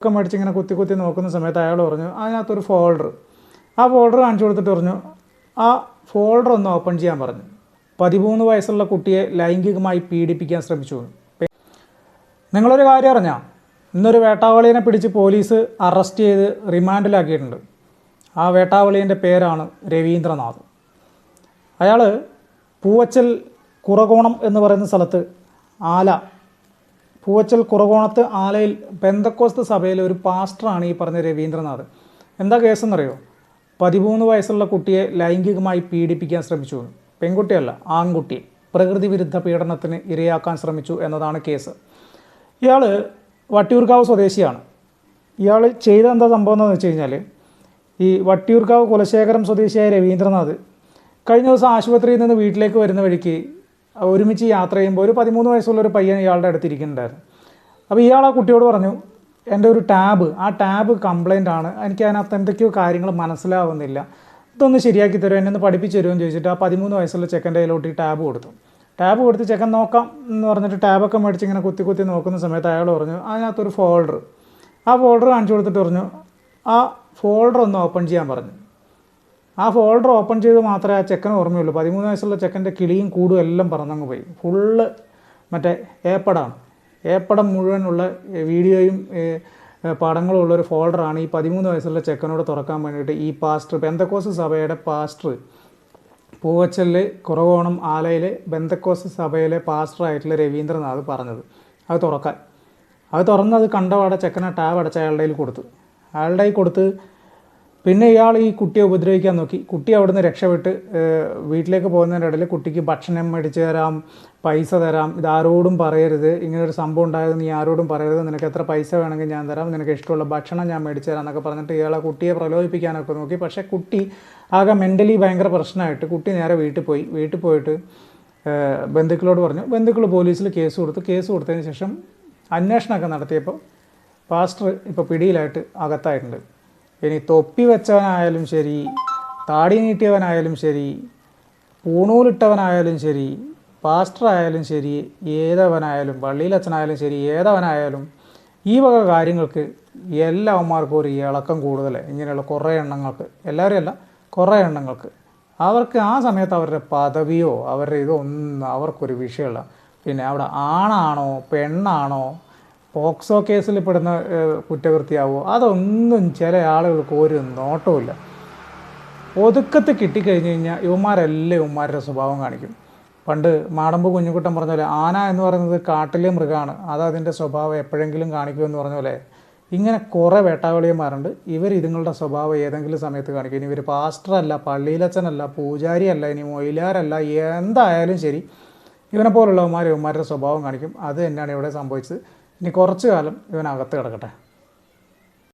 ഒക്കെ മേടിച്ച് ഇങ്ങനെ കുത്തി കുത്തി നോക്കുന്ന സമയത്ത് അയാൾ പറഞ്ഞു അതിനകത്തൊരു ഫോൾഡർ ആ ഫോൾഡർ കാണിച്ചു കൊടുത്തിട്ട് പറഞ്ഞു ആ ഫോൾഡർ ഒന്ന് ഓപ്പൺ ചെയ്യാൻ പറഞ്ഞു. പതിമൂന്ന് വയസ്സുള്ള കുട്ടിയെ ലൈംഗികമായി പീഡിപ്പിക്കാൻ ശ്രമിച്ചു. നിങ്ങളൊരു കാര്യം അറിഞ്ഞാൽ ഇന്നൊരു വേട്ടാവളിയെ പിടിച്ച് പോലീസ് അറസ്റ്റ് ചെയ്ത് റിമാൻഡിലാക്കിയിട്ടുണ്ട്. ആ വേട്ടാവളിയന്റെ പേരാണ് രവീന്ദ്രനാഥ്. അയാൾ പൂവച്ചൽ കുറകോണം എന്ന് പറയുന്ന സ്ഥലത്ത് ആല പൂവച്ചൽ കുറകോണത്ത് ആലയിൽ പെന്തക്കോസ്ത് സഭയിലെ ഒരു പാസ്റ്ററാണ് ഈ പറഞ്ഞ രവീന്ദ്രനാഥ്. എന്താ കേസെന്നറിയോ? പതിമൂന്ന് വയസ്സുള്ള കുട്ടിയെ ലൈംഗികമായി പീഡിപ്പിക്കാൻ ശ്രമിച്ചു. പെൺകുട്ടിയല്ല ആൺകുട്ടി. പ്രകൃതി വിരുദ്ധ പീഡനത്തിന് ഇരയാക്കാൻ ശ്രമിച്ചു എന്നതാണ് കേസ്. ഇയാൾ വട്ടിയൂർക്കാവ് സ്വദേശിയാണ്. ഇയാൾ ചെയ്ത എന്താ സംഭവം എന്ന് വെച്ച് കഴിഞ്ഞാൽ ഈ വട്ടിയൂർക്കാവ് കുലശേഖരം സ്വദേശിയായ രവീന്ദ്രനാഥ് കഴിഞ്ഞ ദിവസം ആശുപത്രിയിൽ നിന്ന് വീട്ടിലേക്ക് വരുന്ന വഴിക്ക് ഒരുമിച്ച് യാത്ര ചെയ്യുമ്പോൾ ഒരു പതിമൂന്ന് വയസ്സുള്ള ഒരു പയ്യൻ ഇയാളുടെ അടുത്ത് ഇരിക്കുന്നുണ്ടായിരുന്നു. അപ്പോൾ ഇയാൾ ആ കുട്ടിയോട് പറഞ്ഞു എന്റെ ഒരു ടാബ് ആ ടാബ് കംപ്ലൈന്റ് ആണ്. എനിക്ക് അതിനകത്ത് എന്തൊക്കെയോ കാര്യങ്ങൾ മനസ്സിലാവുന്നില്ല. ഇതൊന്ന് ശരിയാക്കി തരുമോ? എന്നെ ഒന്ന് പഠിപ്പിച്ച് തരുമോ? എന്ന് ചോദിച്ചിട്ട് ആ പതിമൂന്ന് വയസ്സുള്ള ചെക്കന്റെ കയ്യിലോട്ട് ഈ ടാബ് കൊടുത്തു. ടാബ് കൊടുത്ത് ചെക്കൻ നോക്കാം എന്ന് പറഞ്ഞിട്ട് ടാബൊക്കെ മേടിച്ച് ഇങ്ങനെ കുത്തി കുത്തി നോക്കുന്ന സമയത്ത് അയാൾ പറഞ്ഞു അതിനകത്തൊരു ഫോൾഡർ ആ ഫോൾഡർ കാണിച്ചു കൊടുത്തിട്ട് പറഞ്ഞു ആ ഫോൾഡർ ഒന്ന് ഓപ്പൺ ചെയ്യാൻ പറഞ്ഞു. ആ ഫോൾഡർ ഓപ്പൺ ചെയ്ത് മാത്രമേ ആ ചെക്കന് ഓർമ്മയുള്ളൂ. പതിമൂന്ന് വയസ്സുള്ള ചെക്കന്റെ കിളിയും കൂടും എല്ലാം പറന്നങ്ങ് പോയി. ഫുള്ള് മറ്റേ ഏപ്പടാണ് ഏപ്പടം മുഴുവനുള്ള വീഡിയോയും പടങ്ങളും ഉള്ളൊരു ഫോൾഡറാണ് ഈ പതിമൂന്ന് വയസ്സുള്ള ചെക്കനോട് തുറക്കാൻ വേണ്ടിയിട്ട് ഈ പാസ്റ്റർ ബെന്തക്കോസ് സഭയുടെ പാസ്റ്റർ പൂവച്ചലിൽ കുറവോണം ആലയിലെ ബെന്തക്കോസ് സഭയിലെ പാസ്റ്ററായിട്ടുള്ള രവീന്ദ്രനാഥ് പറഞ്ഞത്. അത് തുറക്കാൻ. അത് തുറന്നത് കണ്ടവാടെ ചെക്കനെ ടാബ് അടച്ച അയാളുടെ കൊടുത്തു. അയാളുടെ കൊടുത്ത് പിന്നെ ഇയാൾ ഈ കുട്ടിയെ ഉപദ്രവിക്കാൻ നോക്കി. കുട്ടി അവിടുന്ന് രക്ഷപ്പെട്ട് വീട്ടിലേക്ക് പോകുന്നതിന്റെ ഇടയിൽ കുട്ടിക്ക് ഭക്ഷണം മേടിച്ച് തരാം പൈസ തരാം. ഇതാരോടും പറയരുത്. ഇങ്ങനൊരു സംഭവം ഉണ്ടായത് നീ ആരോടും പറയരുത്. നിനക്ക് എത്ര പൈസ വേണമെങ്കിൽ ഞാൻ തരാം. നിനക്ക് ഇഷ്ടമുള്ള ഭക്ഷണം ഞാൻ മേടിച്ച് തരാം എന്നൊക്കെ പറഞ്ഞിട്ട് ഇയാളെ കുട്ടിയെ പ്രലോഭിപ്പിക്കാനൊക്കെ നോക്കി. പക്ഷേ കുട്ടി ആകെ മെന്റലി ഭയങ്കര പ്രശ്നമായിട്ട് കുട്ടി നേരെ വീട്ടിൽ പോയി. വീട്ടിൽ പോയിട്ട് ബന്ധുക്കളോട് പറഞ്ഞു. ബന്ധുക്കൾ പോലീസിൽ കേസ് കൊടുത്തു. കേസ് കൊടുത്തതിന് ശേഷം അന്വേഷണമൊക്കെ നടത്തിയപ്പോൾ പാസ്റ്റർ ഇപ്പോൾ പിടിയിലായിട്ട് അകത്തായിട്ടുണ്ട്. ഇനി തൊപ്പി വെച്ചവനായാലും ശരി താടി നീട്ടിയവനായാലും ശരി പൂണൂലിട്ടവനായാലും ശരി പാസ്റ്റർ ആയാലും ശരി ഏതവനായാലും പള്ളിയിലച്ഛനായാലും ശരി ഏതവനായാലും ഈ വക കാര്യങ്ങൾക്ക് എല്ലാവന്മാർക്കും ഒരു ഇളക്കം കൂടുതൽ ഇങ്ങനെയുള്ള കുറേ എണ്ണങ്ങൾക്ക് എല്ലാവരും അല്ല കുറേ എണ്ണങ്ങൾക്ക്. അവർക്ക് ആ സമയത്ത് അവരുടെ പദവിയോ അവരുടെ ഇതോ ഒന്നും അവർക്കൊരു വിഷയമല്ല. പിന്നെ അവിടെ ആണാണോ പെണ്ണാണോ പോക്സോ കേസിൽ പെടുന്ന കുറ്റകൃത്യാവോ അതൊന്നും ചില ആളുകൾക്ക് ഒരു നോട്ടവുമില്ല. ഒതുക്കത്ത് കിട്ടിക്കഴിഞ്ഞ് കഴിഞ്ഞാൽ ഇവന്മാരെല്ലാം ഇവന്മാരുടെ സ്വഭാവം കാണിക്കും. പണ്ട് മാടമ്പ് കുഞ്ഞുകുട്ടൻ പറഞ്ഞ പോലെ ആന എന്ന് പറയുന്നത് കാട്ടിലെ മൃഗമാണ്. അത് അതിന്റെ സ്വഭാവം എപ്പോഴെങ്കിലും കാണിക്കുമെന്ന് പറഞ്ഞ പോലെ ഇങ്ങനെ കുറേ വേട്ടാവളിയന്മാരുണ്ട്. ഇവർ ഇതുങ്ങളുടെ സ്വഭാവം ഏതെങ്കിലും സമയത്ത് കാണിക്കും. ഇനി ഇവർ പാസ്റ്ററല്ല പള്ളിയിലച്ചനല്ല പൂജാരിയല്ല ഇനി മൊയിലാരല്ല എന്തായാലും ശരി. ഇവനെ പോലുള്ളവന്മാർ ഇവന്മാരുടെ സ്വഭാവം കാണിക്കും. അത് തന്നെയാണ് ഇവിടെ സംഭവിച്ചത്. ഇനി കുറച്ചു കാലം ഇവനകത്ത് കിടക്കട്ടെ.